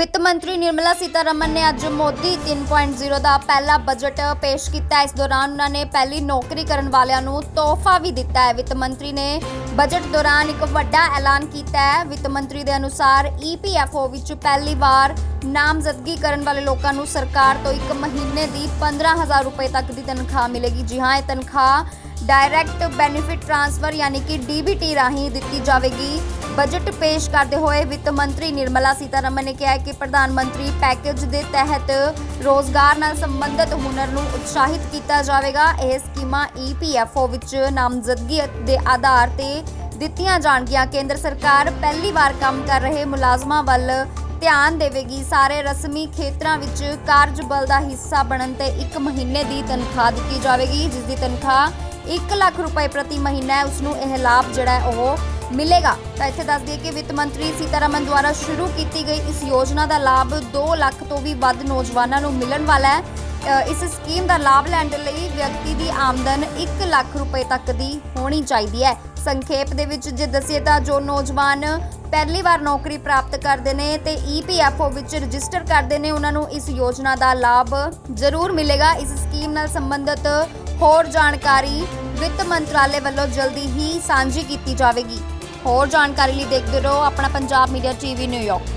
ਵਿੱਤ ਮੰਤਰੀ ਨਿਰਮਲਾ ਸੀਤਾਰਮਨ ਨੇ ਅੱਜ ਮੋਦੀ 3.0 ਦਾ ਪਹਿਲਾ ਬਜਟ ਪੇਸ਼ ਕੀਤਾ ਇਸ ਦੌਰਾਨ ਉਹਨਾਂ ਨੇ ਪਹਿਲੀ ਨੌਕਰੀ ਕਰਨ ਵਾਲਿਆਂ ਨੂੰ ਤੋਹਫਾ ਵੀ ਦਿੱਤਾ ਹੈ। ਵਿੱਤ ਮੰਤਰੀ ਨੇ ਬਜਟ ਦੌਰਾਨ ਇੱਕ ਵੱਡਾ ਐਲਾਨ ਕੀਤਾ ਹੈ। ਵਿੱਤ ਮੰਤਰੀ ਦੇ ਅਨੁਸਾਰ ਈਪੀਐਫਓ ਵਿੱਚ ਪਹਿਲੀ ਵਾਰ ਨਾਮਜ਼ਦਗੀ ਕਰਨ ਵਾਲੇ ਲੋਕਾਂ ਨੂੰ ਸਰਕਾਰ ਤੋਂ ਇੱਕ ਮਹੀਨੇ ਦੀ 15000 ਰੁਪਏ ਤੱਕ ਦੀ ਤਨਖਾਹ ਮਿਲੇਗੀ। ਜੀ ਹਾਂ, ਇਹ ਤਨਖਾਹ ਡਾਇਰੈਕਟ ਬੈਨੀਫਿਟ ਟ੍ਰਾਂਸਫਰ ਯਾਨੀ ਕਿ ਡੀਬੀਟੀ ਰਾਹੀਂ ਦਿੱਤੀ ਜਾਵੇਗੀ। ਬਜਟ ਪੇਸ਼ ਕਰਦੇ ਹੋਏ ਵਿੱਤ ਮੰਤਰੀ ਨਿਰਮਲਾ ਸੀਤਾਰਮਨ ਨੇ ਕਿਹਾ ਕਿ ਪ੍ਰਧਾਨ ਮੰਤਰੀ ਪੈਕੇਜ ਦੇ ਤਹਿਤ ਰੋਜ਼ਗਾਰ ਨਾਲ ਸੰਬੰਧਿਤ ਹੁਨਰ ਨੂੰ ਉਤਸ਼ਾਹਿਤ ਕੀਤਾ ਜਾਵੇਗਾ। ਇਹ ਸਕੀਮਾਂ ਈਪੀਐਫਓ ਵਿੱਚ ਨਾਮਜ਼ਦਗੀ ਦੇ ਆਧਾਰ ਤੇ ਦਿੱਤੀਆਂ ਜਾਣਗੀਆਂ। ਕੇਂਦਰ ਸਰਕਾਰ ਪਹਿਲੀ ਵਾਰ ਕੰਮ ਕਰ ਰਹੇ ਮੁਲਾਜ਼ਮਾਂ ਵੱਲ ਧਿਆਨ ਦੇਵੇਗੀ। ਸਾਰੇ ਰਸਮੀ ਖੇਤਰਾਂ ਵਿੱਚ ਕਾਰਜਬਲ ਦਾ ਹਿੱਸਾ ਬਣਨ ਤੇ 1 ਮਹੀਨੇ ਦੀ ਤਨਖਾਹ ਦਿੱਤੀ ਜਾਵੇਗੀ, ਜਿਸ ਦੀ ਤਨਖਾਹ 1 ਲੱਖ ਰੁਪਏ ਪ੍ਰਤੀ ਮਹੀਨਾ ਹੈ ਉਸ ਨੂੰ ਇਹ ਲਾਭ ਜਿਹੜਾ ਹੈ ਉਹ ਮਿਲੇਗਾ। ਤਾਂ ਇੱਥੇ ਦੱਸ ਦਈਏ ਕਿ ਵਿੱਤ ਮੰਤਰੀ ਸੀਤਾਰਮਨ ਦੁਆਰਾ ਸ਼ੁਰੂ ਕੀਤੀ ਗਈ ਇਸ ਯੋਜਨਾ ਦਾ ਲਾਭ 2 ਲੱਖ ਤੋਂ ਵੀ ਵੱਧ ਨੌਜਵਾਨਾਂ ਨੂੰ ਮਿਲਣ ਵਾਲਾ ਹੈ। ਇਸ ਸਕੀਮ ਦਾ ਲਾਭ ਲੈਣ ਦੇ ਲਈ ਵਿਅਕਤੀ ਦੀ ਆਮਦਨ 1 ਲੱਖ ਰੁਪਏ ਤੱਕ ਦੀ ਹੋਣੀ ਚਾਹੀਦੀ ਹੈ। ਸੰਖੇਪ ਦੇ ਵਿੱਚ ਜੇ ਦੱਸੀਏ ਤਾਂ ਜੋ ਨੌਜਵਾਨ ਪਹਿਲੀ ਵਾਰ ਨੌਕਰੀ ਪ੍ਰਾਪਤ ਕਰਦੇ ਨੇ ਤੇ ਈਪੀਐਫਓ ਵਿੱਚ ਰਜਿਸਟਰ ਕਰਦੇ ਨੇ, ਉਹਨਾਂ ਨੂੰ ਇਸ ਯੋਜਨਾ ਦਾ ਲਾਭ ਜ਼ਰੂਰ ਮਿਲੇਗਾ। ਇਸ ਸਕੀਮ ਨਾਲ ਸੰਬੰਧਿਤ ਹੋਰ ਜਾਣਕਾਰੀ ਵਿੱਤ ਮੰਤਰਾਲੇ ਵੱਲੋਂ ਜਲਦੀ ਹੀ ਸਾਂਝੀ ਕੀਤੀ ਜਾਵੇਗੀ। ਹੋਰ ਜਾਣਕਾਰੀ ਲਈ ਦੇਖਦੇ ਰਹੋ ਆਪਣਾ ਪੰਜਾਬ ਮੀਡੀਆ ਟੀਵੀ ਨਿਊਯਾਰਕ